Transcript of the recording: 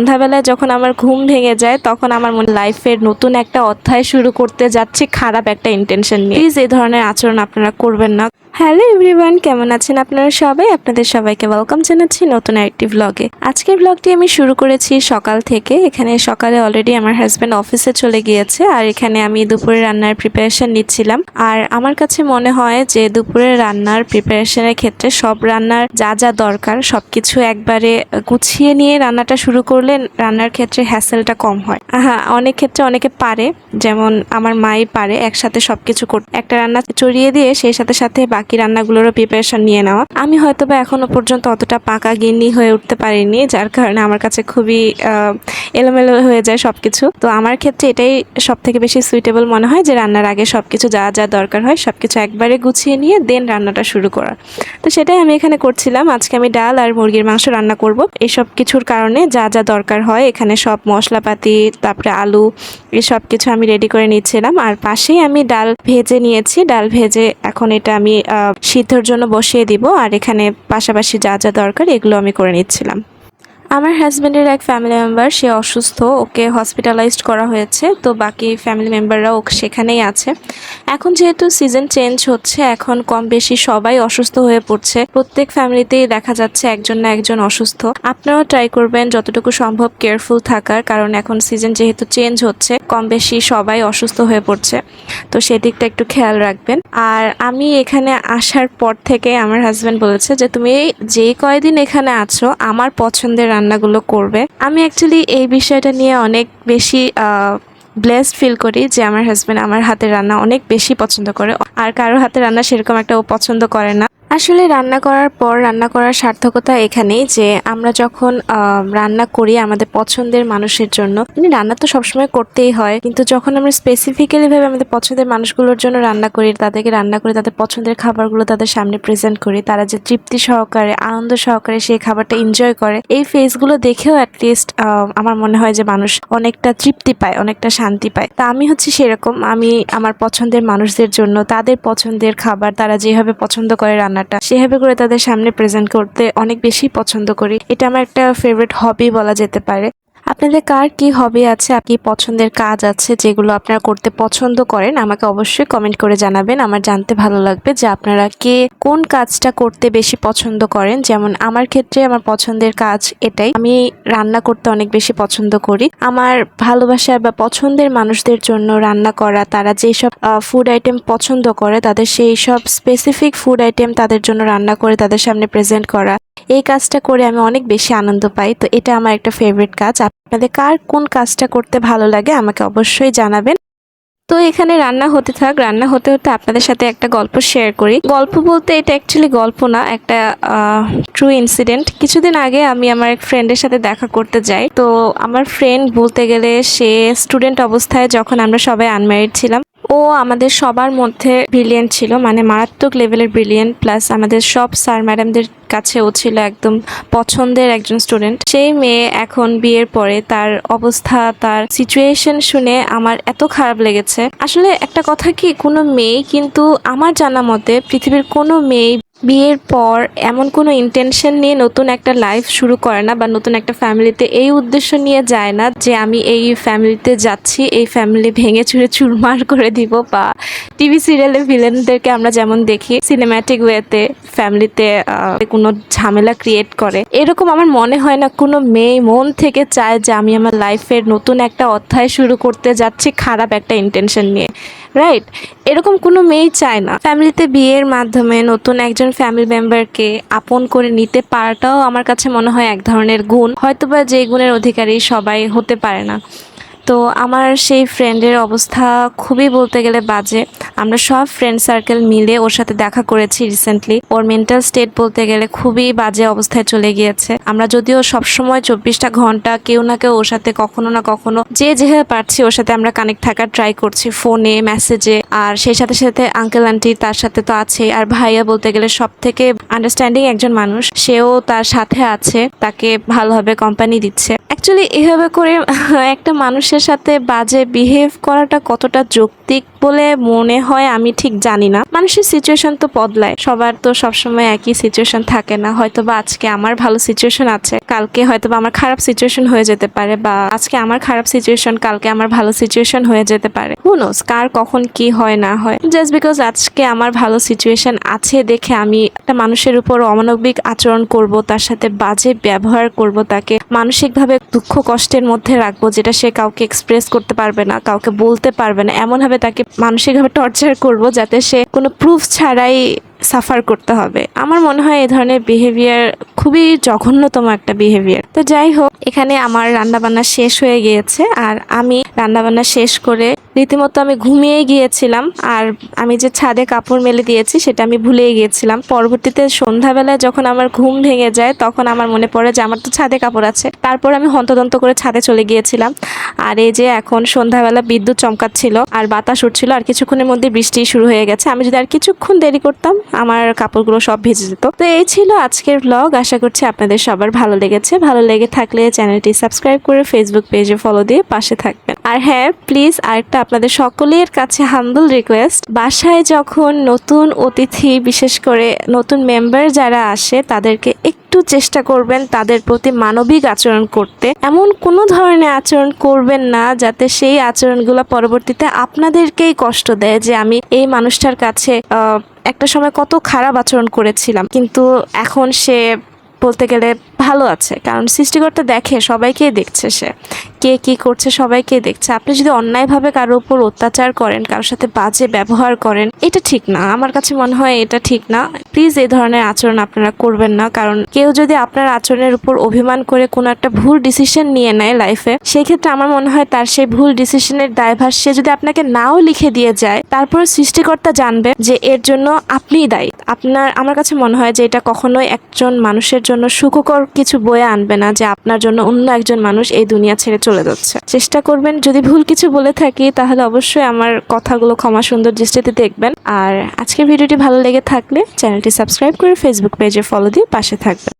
সন্ধ্যাবেলায় যখন আমার ঘুম ভেঙে যায়, তখন আমার মনে লাইফের নতুন একটা অধ্যায় শুরু করতে যাচ্ছি, খারাপ একটা ইন্টেনশন নিয়ে। প্লিজ এই ধরনের আচরণ আপনারা করবেন না। হ্যালো এভরিওয়ান কেমন আছেন আপনারা সবাই? আপনাদের সবাইকে ওয়েলকাম জানাচ্ছি নতুন আরেকটি ব্লগে আজকের ব্লগটি আমি শুরু করেছি সকাল থেকে। এখানে সকালে অলরেডি আমার হাজব্যান্ড অফিসে চলে গিয়েছে, আর এখানে আমি দুপুরে রান্নার প্রিপারেশন নিচ্ছিলাম। আর আমার কাছে মনে হয় যে দুপুরে রান্নার প্রিপারেশনের ক্ষেত্রে সব রান্নার যা যা দরকার, সবকিছু একবারে গুছিয়ে নিয়ে রান্নাটা শুরু করলে রান্নার ক্ষেত্রে হ্যাসেলটা কম হয়। হ্যাঁ অনেক ক্ষেত্রে অনেকে পারে, যেমন আমার মাই পারে, একসাথে সবকিছু করতে। একটা রান্না চড়িয়ে দিয়ে সেই সাথে সাথে বাকি রান্নাগুলোরও প্রিপারেশন নিয়ে নেওয়া। আমি হয়তো বা এখনও পর্যন্ত অতটা পাকা গিন্নি হয়ে উঠতে পারিনি, যার কারণে আমার কাছে খুবই এলোমেলো হয়ে যায় সবকিছু। তো আমার ক্ষেত্রে এটাই সব থেকে বেশি সুইটেবল মনে হয় যে রান্নার আগে সবকিছু যা যা দরকার হয় সবকিছু একবারে গুছিয়ে নিয়ে দেন রান্নাটা শুরু করা। তো সেটাই আমি এখানে করছিলাম। আজকে আমি ডাল আর মুরগির মাংস রান্না করব। এইসব কিছুর কারণে যা যা দরকার হয়। এখানে সব মশলাপাতি, তারপরে আলু, এসব সব কিছু আমি রেডি করে নিচ্ছিলাম। আর পাশেই আমি ডাল ভেজে নিয়েছি। ডাল ভেজে এখন এটা আমি সিদ্ধর জন্য বসিয়ে দিব। আর এখানে পাশাপাশি যা যা দরকার এগুলো আমি করে নিচ্ছিলাম। আমার হাজব্যান্ডের এক ফ্যামিলি মেম্বার সে অসুস্থ, ওকে হসপিটালাইজড করা হয়েছে, তো বাকি ফ্যামিলি মেম্বাররা মেম্বাররাও সেখানেই আছে। এখন যেহেতু সিজন চেঞ্জ হচ্ছে, এখন কম বেশি সবাই অসুস্থ হয়ে পড়ছে। প্রত্যেক ফ্যামিলিতেই দেখা যাচ্ছে একজন না একজন অসুস্থ। আপনারাও ট্রাই করবেন যতটুকু সম্ভব কেয়ারফুল থাকার, কারণ এখন সিজন যেহেতু চেঞ্জ হচ্ছে, কম বেশি সবাই অসুস্থ হয়ে পড়ছে। তো সেদিকটা একটু খেয়াল রাখবেন। আর আমি এখানে আসার পর থেকে আমার হাজব্যান্ড বলেছে যে, তুমি যে কয়দিন এখানে আছো, আমার পছন্দের রান্নাগুলো করবে। আমি অ্যাকচুয়ালি এই বিষয়টা নিয়ে অনেক বেশি ব্লেসড ফিল করি যে, আমার হাজব্যান্ড আমার হাতের রান্না অনেক বেশি পছন্দ করে। আর কারোর হাতের রান্না সেরকম একটা ও পছন্দ করে না। আসলে রান্না করার পর, রান্না করার সার্থকতা এখানেই যে আমরা যখন রান্না করি আমাদের পছন্দের মানুষের জন্য মানে রান্না তো সবসময় করতেই হয়, কিন্তু যখন আমরা স্পেসিফিক্যালি ভাবে আমাদের পছন্দের মানুষগুলোর জন্য রান্না করি, তাদেরকে রান্না করে তাদের পছন্দের খাবারগুলো তাদের সামনে প্রেজেন্ট করি, তারা যে তৃপ্তি সহকারে, আনন্দ সহকারে সেই খাবারটা এনজয় করে, এই ফেসগুলো দেখেও অ্যাটলিস্ট আমার মনে হয় যে মানুষ অনেকটা তৃপ্তি পায়, অনেকটা শান্তি পায়। তা আমি হচ্ছে সেরকম, আমি আমার পছন্দের মানুষদের জন্য, তাদের পছন্দের খাবার তারা যেভাবে পছন্দ করে রান্নাটা। সেভাবে করে তাদের সামনে প্রেজেন্ট করতে অনেক বেশি পছন্দ করি। এটা আমার একটা ফেভারিট হবি বলা যেতে পারে। আপনাদের কার কি হবি আছে? আপনি পছন্দের কাজ আছে যেগুলো আপনারা করতে পছন্দ করেন? আমাকে অবশ্যই কমেন্ট করে জানাবেন। আমার জানতে ভালো লাগবে যে আপনারা কে, কোন কাজটা করতে বেশি পছন্দ করেন? যেমন আমার ক্ষেত্রে আমার পছন্দের কাজ এটাই। আমি রান্না করতে অনেক বেশি পছন্দ করি। আমার ভালোবাসা বা পছন্দের মানুষদের জন্য রান্না করা, তারা যেসব ফুড আইটেম পছন্দ করে, তাদের সেই সব স্পেসিফিক ফুড আইটেম তাদের জন্য রান্না করে তাদের সামনে প্রেজেন্ট করা এই কাজটা করে আমি অনেক বেশি আনন্দ পাই। তো এটা আমার একটা ফেভারিট কাজ। আপনাদের কার কোন কাজটা করতে ভালো লাগে আমাকে অবশ্যই জানাবেন। তো এখানে রান্না হতে থাক, রান্না হতে হতে আপনাদের সাথে একটা গল্প শেয়ার করি। গল্প বলতে এটা অ্যাকচুয়ালি গল্প না, একটা ট্রু ইনসিডেন্ট কিছুদিন আগে আমি আমার এক ফ্রেন্ডের সাথে দেখা করতে যাই। তো আমার ফ্রেন্ড বলতে গেলে সে স্টুডেন্ট অবস্থায় যখন আমরা সবাই আনম্যারিড ছিলাম ও আমাদের সবার মধ্যে ব্রিলিয়েন্ট ছিল মানে মারাত্মক লেভেলের ব্রিলিয়েন্ট প্লাস আমাদের সব স্যার ম্যাডামদের কাছে ও ছিল একদম পছন্দের একজন স্টুডেন্ট সেই মেয়ে এখন বিয়ের পরে তার অবস্থা, তার সিচুয়েশন শুনে আমার এত খারাপ লেগেছে। আসলে একটা কথা কি, কোনো মেয়ে কিন্তু আমার জানা মতে পৃথিবীর কোনো মেয়ে বিয়ের পর এমন কোনো ইন্টেনশন নিয়ে নতুন একটা লাইফ শুরু করে না বা নতুন একটা ফ্যামিলিতে এই উদ্দেশ্য নিয়ে যায় না যে আমি এই ফ্যামিলিতে যাচ্ছি, এই ফ্যামিলি ভেঙে চুরে চুরমার করে দিব বা টিভি সিরিয়ালে ভিলেনদেরকে আমরা যেমন দেখি সিনেম্যাটিক ওয়েতে ফ্যামিলিতে কোনো ঝামেলা ক্রিয়েট করে। এরকম আমার মনে হয় না কোনো মেয়ে মন থেকে চায় যে আমি আমার লাইফের নতুন একটা অধ্যায় শুরু করতে যাচ্ছি, খারাপ একটা ইন্টেনশন নিয়ে। রাইট এরকম কোনো মেয়েই চায় না। ফ্যামিলিতে বিয়ের মাধ্যমে নতুন একজন ফ্যামিলি মেম্বারকে আপন করে নিতে পারাটাও আমার কাছে মনে হয় এক ধরনের গুণ। হয়তোবা যে গুণের অধিকারী সবাই হতে পারে না। তো আমার সেই ফ্রেন্ডের অবস্থা খুবই বলতে গেলে বাজে। আমরা সব ফ্রেন্ড সার্কেল মিলে ওর সাথে দেখা করেছি রিসেন্টলি ওর মেন্টাল স্টেট বলতে গেলে খুবই বাজে অবস্থায় চলে গিয়েছে। আমরা যদিও সবসময় চব্বিশটা ঘণ্টা কেউ না কেউ ওর সাথে কখনো না কখনো যে যেভাবে পারছি ওর সাথে আমরা কানেক্ট থাকার ট্রাই করছি ফোনে মেসেজে আর সেই সাথে সাথে আঙ্কেল আন্টি তার সাথে তো আছে আর ভাইয়া বলতে গেলে সব থেকে আন্ডারস্ট্যান্ডিং একজন মানুষ, সেও তার সাথে আছে, তাকে ভালোভাবে কোম্পানি দিচ্ছে। অ্যাকচুয়ালি এভাবে করে একটা মানুষের সাথে বাজে বিহেভ করাটা কতটা যৌক্তিক বলে মনে হয় আমি ঠিক জানি না। মানুষের সিচুয়েশন তো বদলায়। সবার তো সবসময় একই সিচুয়েশন থাকে না। হয়তো বা আজকে আমার ভালো সিচুয়েশন আছে, কালকে হয়তো বা আমার খারাপ সিচুয়েশন হয়ে যেতে পারে বা আজকে আমার খারাপ সিচুয়েশন কালকে আমার ভালো সিচুয়েশন হয়ে যেতে পারে। হুনোস কার কখন কি হয়, না হয়। জাস্ট বিকজ আজকে আমার ভালো সিচুয়েশন আছে দেখে আমি একটা মানুষের উপর অমানবিক আচরণ করব, তার সাথে বাজে ব্যবহার করব, তাকে মানসিকভাবে দুঃখ কষ্টের মধ্যে রাখব, যেটা সে কাউকে এক্সপ্রেস করতে পারবে না, কাউকে বলতে পারবে না, এমনভাবে তাকে মানসিকভাবে টর্চার করব যাতে সে কোনো প্রুফ ছাড়াই সাফার করতে হবে। আমার মনে হয় এই ধরনের বিহেভিয়ার খুবই জঘন্যতম একটা বিহেভিয়ার তো যাই হোক, এখানে আমার রান্নাবান্না শেষ হয়ে গিয়েছে আর আমি রান্নাবান্না শেষ করে রীতিমতো আমি ঘুমিয়ে গিয়েছিলাম আর আমি যে ছাদে কাপড় মেলে দিয়েছি সেটা আমি ভুলেই গিয়েছিলাম। পরবর্তীতে সন্ধ্যাবেলায় যখন আমার ঘুম ভেঙে যায়, তখন আমার মনে পড়ে যে আমার তো ছাদে কাপড় আছে। তারপর আমি হন্তদন্ত করে ছাদে চলে গিয়েছিলাম। আর এই যে এখন সন্ধ্যাবেলা বিদ্যুৎ চমকাচ্ছিল আর বাতাস উঠছিল আর কিছুক্ষণের মধ্যে বৃষ্টি শুরু হয়ে গেছে। আমি যদি আর কিছুক্ষণ দেরি করতাম আমার কাপড়গুলো সব ভেজে যেত। তো এই ছিল আজকের ব্লগ আশা করছি আপনাদের সবার ভালো লেগেছে। ভালো লেগে থাকলে চ্যানেলটি সাবস্ক্রাইব করে ফেসবুক পেজে ফলো দিয়ে পাশে থাকবেন। আর হ্যাঁ প্লিজ আরেকটা আপনাদের সকলের কাছে হাম্বল রিকোয়েস্ট বাসায় যখন নতুন অতিথি, বিশেষ করে নতুন মেম্বার যারা আসে, তাদেরকে চেষ্টা করবেন তাদের প্রতি মানবিক আচরণ করতে। এমন কোনো ধরনের আচরণ করবেন না যাতে সেই আচরণগুলো পরবর্তীতে আপনাদেরকেই কষ্ট দেয় যে আমি এই মানুষটার কাছে একটা সময় কত খারাপ আচরণ করেছিলাম। কিন্তু এখন সে বলতে গেলে ভালো আছে, কারণ সৃষ্টিকর্তা দেখে, সবাইকেই দেখছে সে। কে কি করছে সবাইকে দেখছে। আপনি যদি অন্যায়ভাবে কারোর উপর অত্যাচার করেন, কারোর সাথে বাজে ব্যবহার করেন, এটা ঠিক না। আমার কাছে মনে হয় এটা ঠিক না। প্লিজ এই ধরনের আচরণ আপনারা করবেন না। কারণ কেউ যদি আপনার আচরণের উপর অভিমান করে কোনো একটা ভুল ডিসিশন নিয়ে নেয় লাইফে সেই ক্ষেত্রে আমার মনে হয় তার সেই ভুল ডিসিশনের দায়ভার সে যদি আপনাকে নাও লিখে দিয়ে যায় তারপর সৃষ্টিকর্তা জানবে যে এর জন্য আপনিই দায়ী। আপনার, আমার কাছে মনে হয় যে এটা কখনোই একজন মানুষের জন্য সুখকর কিছু বয়ে আনবে না যে আপনার জন্য অন্য একজন মানুষ এই দুনিয়া ছেড়ে চলে যাচ্ছে। চেষ্টা করবেন, যদি ভুল কিছু বলে থাকি, তাহলে অবশ্যই আমার কথাগুলো ক্ষমা সুন্দর দৃষ্টিতে দেখবেন। আর আজকের ভিডিওটি ভালো লেগে থাকলে চ্যানেলটি সাবস্ক্রাইব করে ফেসবুক পেজে ফলো দিয়ে পাশে থাকবেন।